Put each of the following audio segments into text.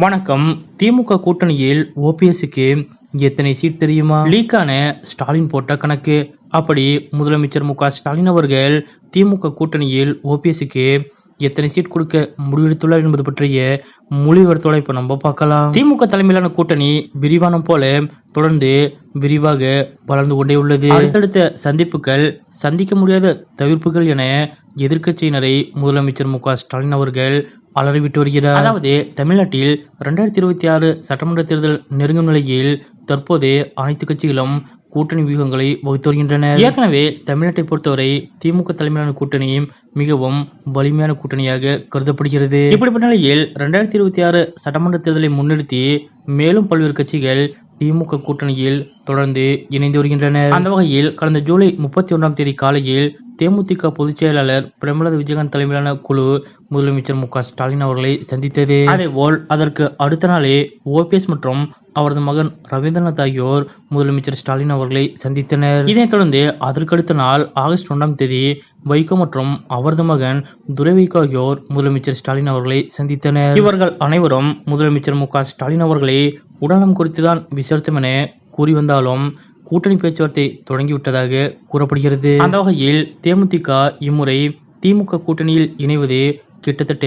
வணக்கம். திமுக கூட்டணியில் ஓபிஎஸ்க்கு எத்தனை சீட் தெரியுமா? லீக்கான ஸ்டாலின் போட்ட கணக்கு. அப்படி முதலமைச்சர் மு ஸ்டாலின் அவர்கள் திமுக கூட்டணியில் ஓபிஎஸ்க்கு எத்தனை சீட் கொடுக்க முடிவெடுத்துள்ளார் என்பது பற்றிய முழு இப்ப நம்ம பார்க்கலாம். திமுக தலைமையிலான கூட்டணி விரிவானம் போல தொடர்ந்து விரிவாக வளர்ந்து கொண்டே உள்ளது. அடுத்தடுத்த சந்திப்புகள் சந்திக்க முடியாத தவிர்ப்புகள் என எதிர்க்கட்சியினரை முதலமைச்சர் மு ஸ்டாலின் அவர்கள் அலறிவிட்டு வருகிறார். அதாவது தமிழ்நாட்டில் இரண்டாயிரத்தி இருபத்தி ஆறு சட்டமன்ற தேர்தல் நெருங்கும் நிலையில் தற்போது அனைத்து கட்சிகளும் கூட்டணி வியூகங்களை வகுத்து வருகின்றன ஏற்கனவே தமிழ்நாட்டை பொறுத்தவரை திமுக தலைமையிலான கூட்டணி மிகவும் வலிமையான கூட்டணியாக கருதப்படுகிறது. இப்படிப்பட்ட நிலையில் இரண்டாயிரத்தி இருபத்தி ஆறு சட்டமன்ற தேர்தலை முன்னிறுத்தி மேலும் பல்வேறு கட்சிகள் திமுக கூட்டணியில் தொடர்ந்து இணைந்து வருகின்றனர். அந்த வகையில் கடந்த ஜூலை முப்பத்தி ஒன்றாம் தேதி காலையில் தேமுதிக பொதுச் செயலாளர் பிரேமலதா விஜயகாந்த் தலைமையிலான குழு முதலமைச்சர் மு ஸ்டாலின் அவர்களை சந்தித்தது. அதேபோல் அதற்கு அடுத்த நாளே ஓபிஎஸ் மற்றும் அவரது மகன் ரவீந்திரநாத் ஆகியோர் முதலமைச்சர் ஸ்டாலின் அவர்களை சந்தித்தனர். இதனைத் தொடர்ந்து அதற்கடுத்த நாள் ஆகஸ்ட் ஒன்றாம் தேதி வைகோ மற்றும் அவரது மகன் துரை வைகோ ஆகியோர் முதலமைச்சர் ஸ்டாலின் அவர்களை சந்தித்தனர். இவர்கள் அனைவரும் முதலமைச்சர் மு ஸ்டாலின் அவர்களை உடல்நலம் குறித்துதான் விசாரித்தம் என கூறி வந்தாலும் கூட்டணி பேச்சுவார்த்தை தொடங்கிவிட்டதாக கூறப்படுகிறது. அந்த வகையில் தேமுதிக இம்முறை திமுக கூட்டணியில் இணைவது கிட்டத்தட்ட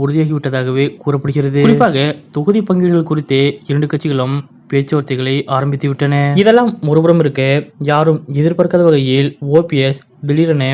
உறுதியாகிவிட்டதாகவே கூறப்படுகிறது. குறிப்பாக தொகுதி பங்கீடுகள் குறித்து இரண்டு கட்சிகளும் பேச்சுவார்த்தைகளை ஆரம்பித்து விட்டன இதெல்லாம் ஒருபுறம் இருக்க யாரும் எதிர்பார்க்காத வகையில் ஓபிஎஸ் திடீரென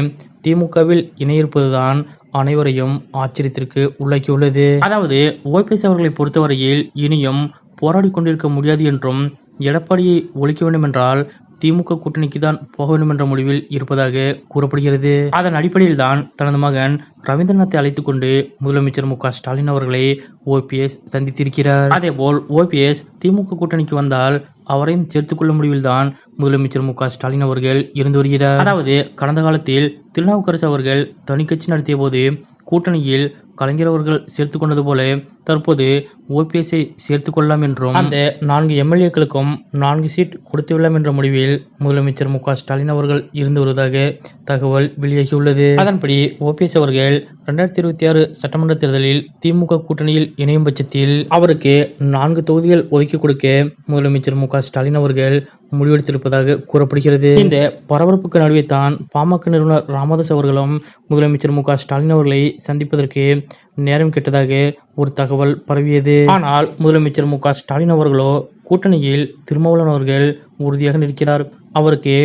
திமுகவில் இணையிருப்பதுதான் அனைவரையும் ஆச்சரியத்திற்கு உள்ளாக்கியுள்ளது. அதாவது ஓபிஎஸ் அவர்களை பொறுத்தவரையில் இனியும் போராடி கொண்டிருக்க முடியாது என்றும் எடப்பாடியை ஒழிக்க வேண்டும் என்றால் திமுக கூட்டணிக்கு தான் போக வேண்டும் என்ற முடிவில் இருப்பதாக கூறப்படுகிறது. அதன் அடிப்படையில் தான் தனது மகன் ரவீந்திரநாத்தை அழைத்துக் கொண்டு முதலமைச்சர் மு ஸ்டாலின் அவர்களை ஓபிஎஸ் சந்தித்திருக்கிறார். அதேபோல் ஓபிஎஸ் திமுக கூட்டணிக்கு வந்தால் அவரையும் சேர்த்துக் கொள்ள முடிவில் தான் முதலமைச்சர் மு ஸ்டாலின் அவர்கள் இருந்து வருகிறார். அதாவது கடந்த காலத்தில் திருநாவுக்கரசு அவர்கள் தனி கட்சி நடத்திய போது கூட்டணியில் கலைஞர் அவர்கள் சேர்த்து கொண்டது போல தற்போது ஓபிஎஸ்ஐ சேர்த்து கொள்ளலாம் என்றும் அந்த நான்கு எம்எல்ஏக்களுக்கும் நான்கு சீட் கொடுத்துவிடலாம் என்ற முடிவில் முதலமைச்சர் மு ஸ்டாலின் அவர்கள் இருந்து வருவதாக தகவல் வெளியாகியுள்ளது. அதன்படி ஓபிஎஸ் அவர்கள் இரண்டாயிரத்தி இருபத்தி ஆறு சட்டமன்ற தேர்தலில் திமுக கூட்டணியில் இணையும் பட்சத்தில் அவருக்கு நான்கு தொகுதிகள் ஒதுக்கி கொடுக்க முதலமைச்சர் மு ஸ்டாலின் அவர்கள் முடிவெடுத்திருப்பதாக கூறப்படுகிறது. இந்த பரபரப்புக்கு நடுவே தான் பாமக நிறுவனர் ராமதாஸ் அவர்களும் முதலமைச்சர் மு ஸ்டாலின் அவர்களை சந்திப்பதற்கு நேரம் கெட்டதாக ஒரு தகவல் பரவியது. ஆனால் முதலமைச்சர் மு ஸ்டாலின் அவர்களோ கூட்டணியில் திருமாவளவன் அவர்கள் உறுதியாக நிற்கிறார். அவருக்கு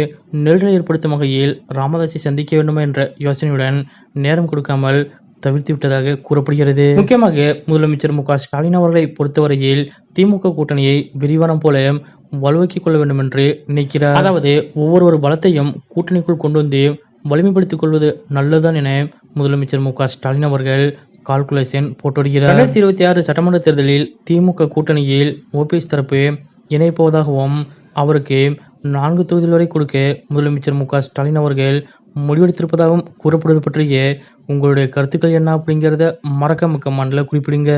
நெருடல் ஏற்படுத்தும் வகையில் ராமதாஸை சந்திக்க வேண்டுமா என்ற யோசனையுடன் நேரம் கொடுக்காமல் தவிர்த்து விட்டதாக கூறப்படுகிறது. முக்கியமாக முதலமைச்சர் மு ஸ்டாலின் அவர்களை பொறுத்தவரையில் திமுக கூட்டணியை விரிவானம் போல வலுவாக்கிக் கொள்ள வேண்டும் என்று நினைக்கிறார். அதாவது ஒவ்வொரு பலத்தையும் கூட்டணிக்குள் கொண்டு வந்து வலிமைப்படுத்திக் கொள்வது நல்லதுதான் என முதலமைச்சர் மு க ஸ்டாலின் அவர்கள் கால்குலேஷன் போட்டு ரெண்டாயிரத்தி இருபத்தி ஆறு சட்டமன்ற தேர்தலில் திமுக கூட்டணியில் ஓபிஎஸ் தரப்பு இணைப்போவதாகவும் அவருக்கு நான்கு தொகுதிகள் வரை கொடுக்க முதலமைச்சர் மு ஸ்டாலின் அவர்கள் முடிவெடுத்திருப்பதாகவும் கூறப்படுவது பற்றிய உங்களுடைய கருத்துக்கள் என்ன அப்படிங்கிறத மறக்கமுக்க மண்டல குறிப்பிடுங்க.